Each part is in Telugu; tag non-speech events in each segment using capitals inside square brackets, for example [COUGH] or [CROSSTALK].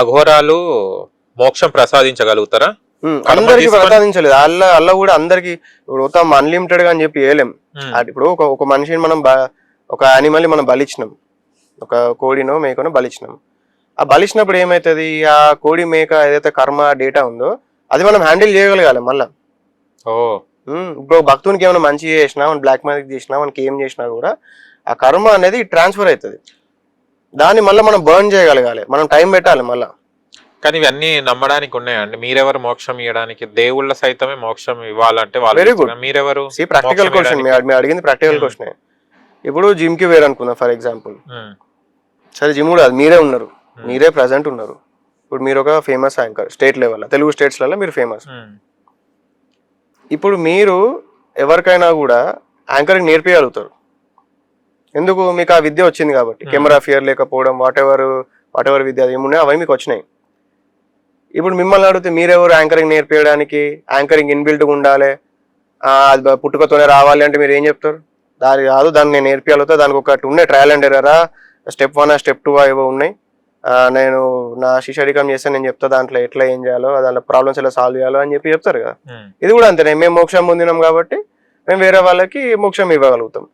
అఘోరాలు మోక్షం ప్రసాదించగలుగుతారా? అందరికి ప్రసాదించలేదు. అల్ల అల్ల కూడా అందరికి ఇప్పుడు మొత్తం అన్లిమిటెడ్గా అని చెప్పి వేయలేం ఇప్పుడు ఒక ఒక మనిషిని మనం ఒక యానిమల్ మనం బలిచ్చినాం. ఒక కోడినో మేకనో బలిచ్చినాం. ఆ బలిచ్చినప్పుడు ఏమవుతుంది ఆ కోడి మేక ఏదైతే కర్మ డేటా ఉందో అది మనం హ్యాండిల్ చేయగలగాలి మళ్ళా. ఇప్పుడు భక్తునికి ఏమైనా మంచి చేసినా మన బ్లాక్ మ్యాజిక్ చేసినా మనకి ఏం చేసినా కూడా ఆ కర్మ అనేది ట్రాన్స్ఫర్ అవుతుంది. దాన్ని మళ్ళీ మనం బర్న్ చేయగలగాలి. మనం టైం పెట్టాలి మళ్ళా. కానీ ఇవన్నీ నమ్మడానికి ఉన్నాయండి మీరెవరు మోక్షం ఇవ్వడానికి? దేవుళ్ళ సైతమే మోక్షం ఇవ్వాలంటే వాళ్ళు. మీరెవరు సి ప్రాక్టికల్ క్వశ్చన్? మీరు అడిగింది ప్రాక్టికల్ Hmm. క్వశ్చన్ ఇప్పుడు జిమ్కి వేరు అనుకుందాం ఫర్ ఎగ్జాంపుల్ సరే జిమ్ కూడా మీరే ఉన్నారు. Hmm. మీరే ప్రజెంట్ ఉన్నారు. ఇప్పుడు మీరు ఒక famous anchor state level Telugu స్టేట్స్లలో మీరు ఫేమస్ ఉమ్, ఇప్పుడు మీరు ఎవరికైనా కూడా యాంకరింగ్ నేర్పించగలుగుతారు ఎందుకు మీకు ఆ విద్య వచ్చింది కాబట్టి. కెమెరా ఫియర్ లేకపోవడం వాట్ ఎవర్ వాట్ ఎవర్ విద్య అది ఏమున్నాయో అవన్నీ మీకు వచ్చినాయి. ఇప్పుడు మిమ్మల్ని అడిగితే మీరెవరు యాంకరింగ్ నేర్పించడానికి యాంకరింగ్ ఇన్బిల్ట్గా ఉండాలి. అది పుట్టుకతోనే రావాలి అంటే మీరు ఏం చెప్తారు? దాని కాదు దాన్ని నేను నేర్పించాలుతా దానికి ఒకటి ఉన్నాయి ట్రయల్ అండ్ ఎరరా స్టెప్ వన్ స్టెప్ టూ ఏవో ఉన్నాయి. నేను నా శిష్యడికం చేస్తే నేను చెప్తా దాంట్లో ఎట్లా ఏం చేయాలో దాంట్లో ప్రాబ్లమ్స్ ఎలా సాల్వ్ చేయాలో అని చెప్పి చెప్తారు కదా. ఇది కూడా అంతేనే మేము మోక్షం పొందినాం కాబట్టి మేము వేరే వాళ్ళకి మోక్షం ఇవ్వగలుగుతాం.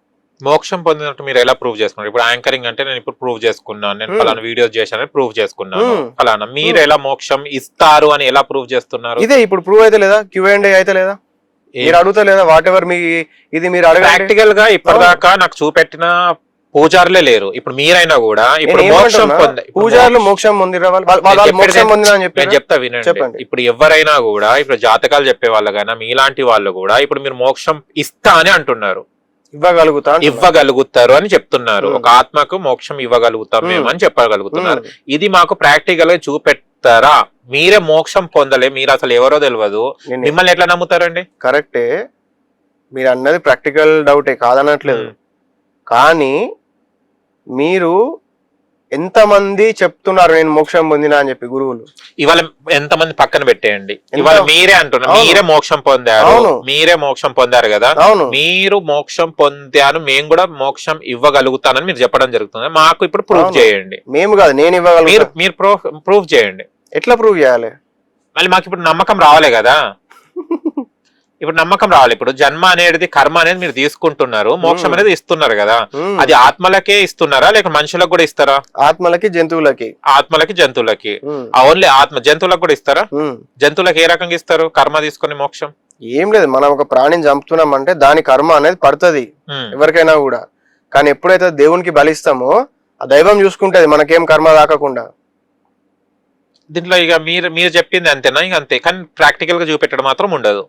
మోక్షం పొందినట్టు మీరు ఎలా ప్రూవ్ చేసుకున్నారు? ఇప్పుడు యాంకరింగ్ అంటే నేను ఇప్పుడు ప్రూవ్ చేసుకున్నాను. నేను. ఫలానా వీడియోస్ చేశానని ప్రూవ్ చేసుకున్నాను. ఫలానా. మీరు ఎలా మోక్షం ఇస్తారు అని ఎలా ప్రూవ్ చేస్తున్నారు? ఇదే ఇప్పుడు ప్రూవ్ అయితే లేదా? క్యూ అండ్ అయితే లేదా? మీరు అడుగుతా లేదా? వాట్ ఎవర్ మీ ఇది మీరు అడగండి. ప్రాక్టికల్గా ఇప్పటిదాకా నాకు చూపెట్టిన పూజారులే లేరు. ఇప్పుడు మీరైనా కూడా ఇప్పుడు మోక్షం పూజారులు మోక్షం- పొందిన వాళ్ళు వాళ్ళు- నేను వాళ్ళు చెప్తా వినండి. ఇప్పుడు ఎవరైనా కూడా ఇప్పుడు జాతకాలు చెప్పే వాళ్ళకైనా మీలాంటి వాళ్ళు కూడా ఇప్పుడు మీరు మోక్షం ఇస్తా అని అంటున్నారు. ఇవ్వగలుగుతా. ఇవ్వగలుగుతారు అని చెప్తున్నారు. ఒక ఆత్మకు మోక్షం ఇవ్వగలుగుతాం. మేము అని చెప్పగలుగుతున్నారు. ఇది మాకు ప్రాక్టికల్గా చూపెడతారా మీరే మోక్షం పొందలే మీరు అసలు ఎవరో తెలియదు మిమ్మల్ని ఎట్లా నమ్ముతారండి కరెక్టే మీరు అన్నది ప్రాక్టికల్ డౌటే కాదనట్లేదు. కానీ మీరు ఎంతమంది చెప్తున్నారు నేను మోక్షం పొందినా అని చెప్పి గురువులు? ఇవాళ ఎంతమంది పక్కన పెట్టేయండి. ఇవాళ మీరే అంటున్నారు. మీరే మోక్షం పొందారు. మీరే మోక్షం పొందారు కదా. మీరు మోక్షం పొందాను మేము కూడా మోక్షం ఇవ్వగలుగుతానని మీరు చెప్పడం జరుగుతుంది. మాకు ఇప్పుడు అవును. చేయండి. మేము కాదు నేను మీరు ఇవ్వగలుగుతా. మీరు ప్రూఫ్ ప్రూవ్ చేయండి. ఎట్లా ప్రూవ్ చేయాలి? మళ్ళీ మాకు ఇప్పుడు నమ్మకం రావాలి కదా. ఇప్పుడు నమ్మకం రావాలి. ఇప్పుడు జన్మ అనేది కర్మ అనేది మీరు తీసుకుంటున్నారు. మోక్షం. అనేది ఇస్తున్నారు కదా. అది ఆత్మలకే ఇస్తున్నారా? లేక మనుషులకు కూడా ఇస్తారా? ఆత్మలకి జంతువులకి. ఆత్మలకి జంతువులకి. ఓన్లీ ఆత్మ. జంతువులకు కూడా ఇస్తారా. జంతువులకు ఏ రకంగా ఇస్తారు? కర్మ తీసుకొని మోక్షం? ఏం లేదు. మనం ఒక ప్రాణిని చంపుతున్నాం అంటే దాని కర్మ అనేది పడుతుంది. ఎవరికైనా కూడా. కానీ ఎప్పుడైతే దేవునికి బలిస్తామో ఆ దైవం చూసుకుంటది మనకేం కర్మ దాకకుండా దీంట్లో ఇక మీరు మీరు చెప్పింది అంతేనా? ఇక అంతే. కానీ ప్రాక్టికల్గా చూపెట్టడం మాత్రం ఉండదు.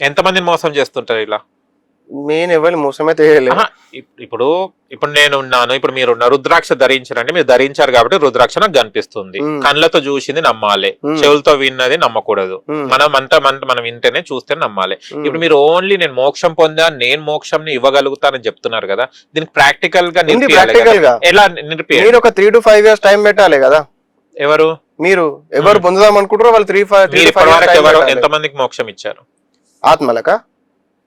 ఎంతమందిని మోసం చేస్తుంటారు ఇలా? నేను ఎవరి మోసమైతే చేయలేదు. ఇప్పుడు ఇప్పుడు నేను ఉన్నాను ఇప్పుడు మీరు రుద్రాక్ష ధరించారంటే మీరు ధరించారు కాబట్టి రుద్రాక్ష నాకు కనిపిస్తుంది. కళ్ళతో చూసింది నమ్మాలి మ్మ్. చెవులతో విన్నది నమ్మకూడదు. మనం అంతా మన మనం వింటేనే చూస్తే నమ్మాలి. ఇప్పుడు మీరు ఓన్లీ నేను మోక్షం పొందా నేను మోక్షం ఇవ్వగలుగుతానని చెప్తున్నారు కదా దీనికి ప్రాక్టికల్గా ఎలా ఒక three to five years time పెట్టాలి కదా? ఎవరు? మీరు ఎవరు. పొందుదాం అనుకుంటారో వాళ్ళు త్రీ ఫైవ్ ఎంతమందికి మోక్షం ఇచ్చారు? ఆత్మలక?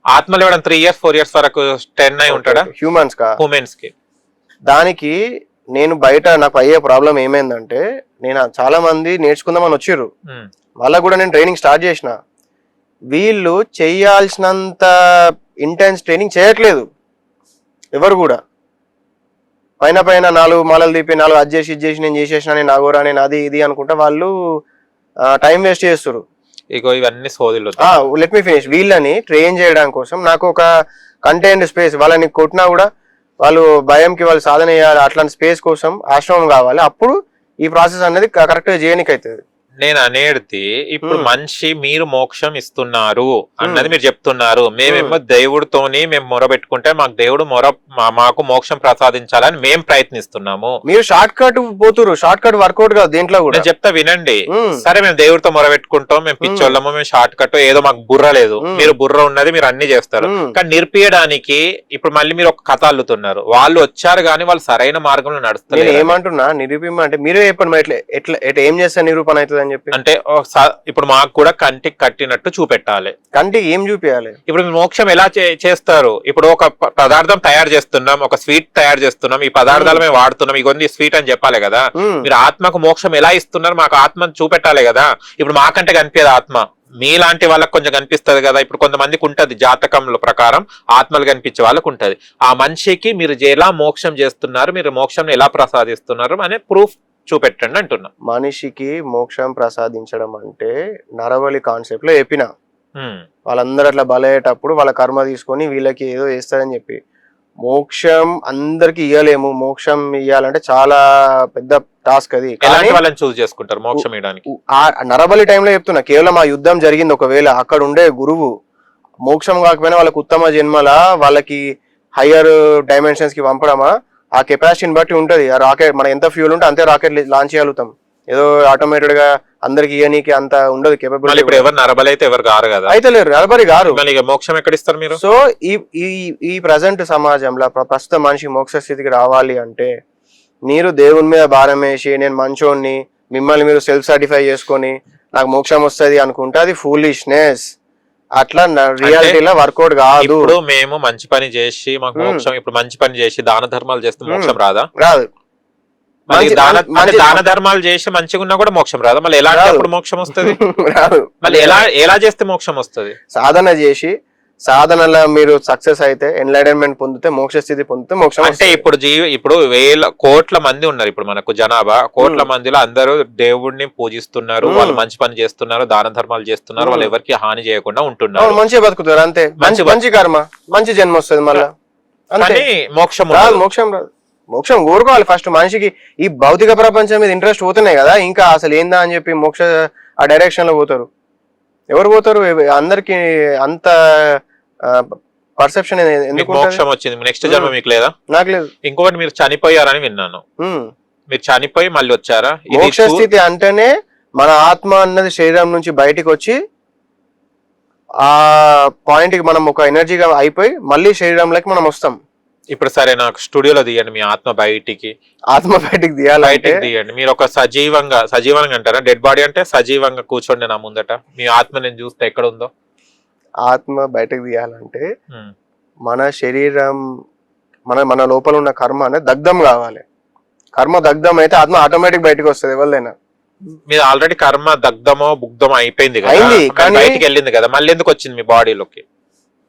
ఆత్మలు ఇవ్వడం త్రీ ఇయర్స్ ఫోర్ ఇయర్స్ వరకు టెన్ అయి ఉంటాడా? హ్యూమన్స్ కా? ఉమెన్స్కి. దానికి నేను బయట నాకు అయ్యే ప్రాబ్లం ఏమైందంటే నేను చాలా మంది నేర్చుకుందామని వచ్చిర్రు. ఉమ్, వాళ్ళకు కూడా నేను ట్రైనింగ్ స్టార్ట్ చేసిన. వీళ్ళు చేయాల్సినంత ఇంటెన్స్ ట్రైనింగ్ చేయట్లేదు. ఎవరు కూడా. పైన పైన నాలుగు మాలలు తీపి నాలుగు అది చేసి ఇది చేసి నేను చేసేసిన నేను ఆగోరా నేను అది ఇది అనుకుంటా వాళ్ళు టైం వేస్ట్ చేస్తారు ఇగో ఇవన్నీ సోదిలు లెట్ మీ ఫినిష్ వీళ్ళని ట్రైన్ చేయడం కోసం నాకు ఒక కంటైన్డ్ స్పేస్ వాళ్ళని కొట్టినా కూడా వాళ్ళు భయంకి వాళ్ళు సాధన చేయాలి. అట్లాంటి స్పేస్ కోసం ఆశ్రమం కావాలి. అప్పుడు ఈ ప్రాసెస్ అనేది కరెక్ట్గా చేయడానికి అవుతుంది నేను అనేది ఇప్పుడు. మనిషి మీరు మోక్షం ఇస్తున్నారు అన్నది మీరు చెప్తున్నారు. మేమేమో దేవుడితోని మేము మొరబెట్టుకుంటే మాకు దేవుడు మొర మా- మాకు మోక్షం ప్రసాదించాలని మేము ప్రయత్నిస్తున్నాము. మీరు షార్ట్ కట్ పోతురు షార్ట్ కట్ వర్కౌట్ కాదు దేంట్లో కూడా. నేను చెప్తా వినండి. సరే మేము దేవుడితో మొరబెట్టుకుంటాం మేము పిచ్చోళ్ళము మేము. షార్ట్ కట్ ఏదో మాకు బుర్ర లేదు. మీరు బుర్ర ఉన్నది మీరు అన్ని చేస్తారు. కానీ నిరిపియడానికి ఇప్పుడు మళ్ళీ మీరు ఒక కథ అల్లుతున్నారు. వాళ్ళు వచ్చారు కానీ వాళ్ళు సరైన మార్గంలో నడుస్తారు ఏమంటున్నా? నిరూపణ అంటే మీరే చెప్పండి ఎట్లా ఎట్లా ఏం చేస్తే నిరూపణ అవుతుంది అని చెప్పి. అంటే ఇప్పుడు మాకు కూడా కంటికి కట్టినట్టు చూపెట్టాలి. కంటికి ఏం చూపించాలి ఇప్పుడు మోక్షం ఎలా చేస్తారు? ఇప్పుడు ఒక పదార్థం తయారు చేస్తున్నాం ఒక స్వీట్ తయారు చేస్తున్నాం ఈ పదార్థాలు మేము. వాడుతున్నాం ఇగొంది స్వీట్ అని చెప్పాలి కదా. మీరు ఆత్మకు మోక్షం ఎలా ఇస్తున్నారు మాకు ఆత్మను చూపెట్టాలి కదా. ఇప్పుడు మాకంటే కనిపించదు ఆత్మ. మీలాంటి వాళ్ళకి కొంచెం కనిపిస్తది కదా. ఇప్పుడు కొంతమందికి ఉంటది జాతకంలో ప్రకారం ఆత్మలు కనిపించే వాళ్ళకు ఉంటది. ఆ మనిషికి మీరు ఎలా మోక్షం చేస్తున్నారు మీరు మోక్షం ఎలా ప్రసాదిస్తున్నారు అనే ప్రూఫ్ చూపెట్టండి అంటున్నా. మనిషికి మోక్షం ప్రసాదించడం అంటే నరబలి కాన్సెప్ట్లో చెప్పిన. వాళ్ళందరూ అట్లా బలయ్యేటప్పుడు వాళ్ళ కర్మ తీసుకొని వీళ్ళకి ఏదో చేస్తారని చెప్పి. మోక్షం అందరికి ఇయ్యలేము. మోక్షం ఇయ్యాలంటే చాలా పెద్ద టాస్క్ అది. వాళ్ళని చూస్ చేసుకుంటారు మోక్షం ఇవ్వడానికి ఆ నరబలి టైంలో చెప్తున్నా. కేవలం ఆ యుద్ధం జరిగింది ఒకవేళ అక్కడ ఉండే గురువు మోక్షం కాకపోయినా వాళ్ళకి ఉత్తమ జన్మల వాళ్ళకి హయ్యర్ డైమెన్షన్స్కి పంపడమా? ఆ కెపాసిటీని బట్టి ఉంటది. ఆ రాకెట్ మన ఎంత ఫ్యూల్ ఉంటే అంతే రాకెట్ లాంచ్ చేయగలుగుతాం. ఏదో ఆటోమేటెడ్గా అందరికి ఇయనీకి అంత ఉండదు మళ్ళీ ఇప్పుడు కేపబిలిటీ ఎవరు నరబలైతే ఎవరు గారు కదా? అయితే లేరు నరబలి గారు. మోక్షం ఎక్కడ ఇస్తారు మీరు? సో ఈ ఈ ఈ ప్రజెంట్ సమాజంలో ప్ర- ప్రస్తుత మనిషి మోక్ష స్థితికి రావాలి అంటే మీరు దేవుని మీద భారం వేసి నేను మంచోన్ని మిమ్మల్ని మీరు సెల్ఫ్ సర్టిఫై చేసుకొని నాకు మోక్షం వస్తది అనుకుంటే అది ఫూలిష్నెస్ అట్లా రియాలిటీలో వర్కౌట్ కాదు. ఇప్పుడు మేము మంచి పని చేసి మాకు. మోక్షం ఇప్పుడు మంచి పని చేసి దాన ధర్మాలు చేస్తే మోక్షం రాదా? రాదు. దాన ధర్మాలు చేసి మంచిగా ఉన్నా కూడా మోక్షం రాదా? మళ్ళీ ఎలాంటి. అప్పుడు మోక్షం వస్తుంది? [LAUGHS] రాదు. మళ్ళీ ఎలా ఎలా చేస్తే మోక్షం వస్తుంది? సాధన చేసి సాధనలో మీరు సక్సెస్ అయితే ఎన్లైటన్మెంట్ పొందితే మోక్ష స్థితి పొందితే మోక్షం అంటే. ఇప్పుడు జీవి ఇప్పుడు వేల కోట్ల మంది ఉన్నారు ఇప్పుడు మనకు జనాభా. కోట్ల మందిలో అందరూ దేవుడిని పూజిస్తున్నారు. వాళ్ళు మంచి పని చేస్తున్నారు దాన ధర్మాలు చేస్తున్నారు. వాళ్ళు ఎవరికి హాని చేయకుండా ఉంటున్నారు. మంచిగా బతుకుతారు అంతే. మంచి మంచి కర్మ మంచి జన్మ వస్తుంది మళ్ళా. అంతే. మోక్షం రాదు. మోక్షం రాదు. మోక్షం కోరుకోవాలి ఫస్ట్ మనిషికి ఈ భౌతిక ప్రపంచం మీద ఇంట్రెస్ట్ పోతున్నాయి కదా ఇంకా అసలు ఏందా అని చెప్పి మోక్ష ఆ డైరెక్షన్లో పోతారు. ఎవరు పోతారు? అందరికి అంత పర్సెప్షన్ ఎందుకు మోక్షం వచ్చింది. నెక్స్ట్ జన్మ. మీకు లేదా? నాకు లేదు. ఇంకొకటి మీరు చనిపోయారని విన్నాను. మీరు చనిపోయి మళ్ళీ వచ్చారా? మోక్ష స్థితి అంటేనే మన ఆత్మ అన్నది శరీరం నుంచి బయటికి వచ్చి ఆ పాయింట్కి మనం ఒక ఎనర్జీగా అయిపోయి మళ్ళీ శరీరంలోకి మనం వస్తాం. ఇప్పుడు సరే నాకు స్టూడియోలో తీయండి మీ ఆత్మ బయటికి. ఆత్మ బయటికి తీయాలంటే బయటికి తీయండి మీరు ఒక సజీవంగా సజీవంగా అంటారా? డెడ్ బాడీ అంటే సజీవంగా కూర్చోండి నా ముందట. మీ ఆత్మ నేను చూస్తే ఎక్కడ ఉందో. ఆత్మ బయటకు తీయాలంటే. మన శరీరం మన మన లోపల ఉన్న కర్మ అనేది దగ్ధం కావాలి. కర్మ దగ్ధం అయితే ఆత్మ ఆటోమేటిక్ బయటకు వస్తుంది ఎవరిదైనా. మీరు ఆల్రెడీ కర్మ దగ్ధమో బుగ్ధమో అయిపోయింది కదా. అయింది, బయటికి వెళ్ళింది కదా. మళ్ళీ ఎందుకు వచ్చింది మీ బాడీలోకి?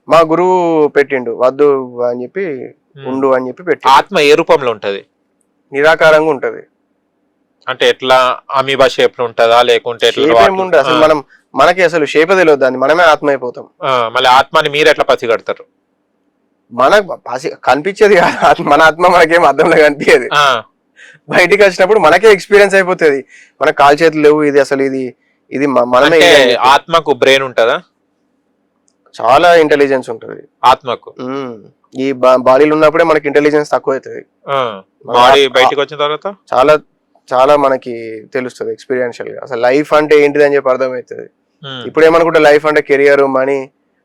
మా గురువు పెట్టిండు వద్దు అని చెప్పి ఉండు అని చెప్పి పెట్టి ఆత్మ ఏ రూపంలో ఉంటది? నిరాకారంగా ఉంటది. అంటే ఎట్లా అమీబా షేప్లో ఉంటదా? లేకుంటే అసలు మనం మనకి అసలు షేప్ తెలియదు దాన్ని. మనమే ఆత్మ అయిపోతాం మళ్ళీ ఆత్మని మీరు ఎట్లా పసిగడతారు? మనకు పసి- కనిపించేది కాదు. మన ఆత్మ మనకేం అర్థంలో కనిపించేది. బయటికి వచ్చినప్పుడు మనకే ఎక్స్పీరియన్స్ అయిపోతుంది. మన కాలు చేతులు లేవు ఇది అసలు ఇది ఇది మనమే. ఆత్మకు బ్రెయిన్ ఉంటదా? చాలా ఇంటెలిజెన్స్ ఉంటుంది. ఆత్మకు. ఈ బాడీలో ఉన్నప్పుడే మనకి ఇంటెలిజెన్స్ తక్కువ అవుతుంది బాడీ బయటికి వచ్చిన తర్వాత? చాలా చాలా మనకి తెలుస్తుంది ఎక్స్పీరియన్షియల్గా. అసలు లైఫ్ అంటే ఏంటిది అని చెప్పి అర్థమవుతుంది. ఇప్పుడు ఏమనుకుంటే లైఫ్ అంటే కెరియర్ మనీ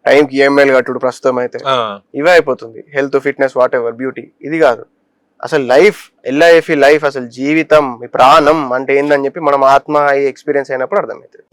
టైంకి ఈఎంఐలు కట్టుడు ప్రస్తుతం అయితే ఇవే అయిపోతుంది. Health fitness whatever beauty ఇది కాదు. అసలు లైఫ్ ఎల్ఐఎఫ్ లైఫ్ అసలు జీవితం ప్రాణం అంటే ఏందని చెప్పి మనం ఆత్మ ఎక్స్పీరియన్స్ అయినప్పుడు అర్థమవుతుంది.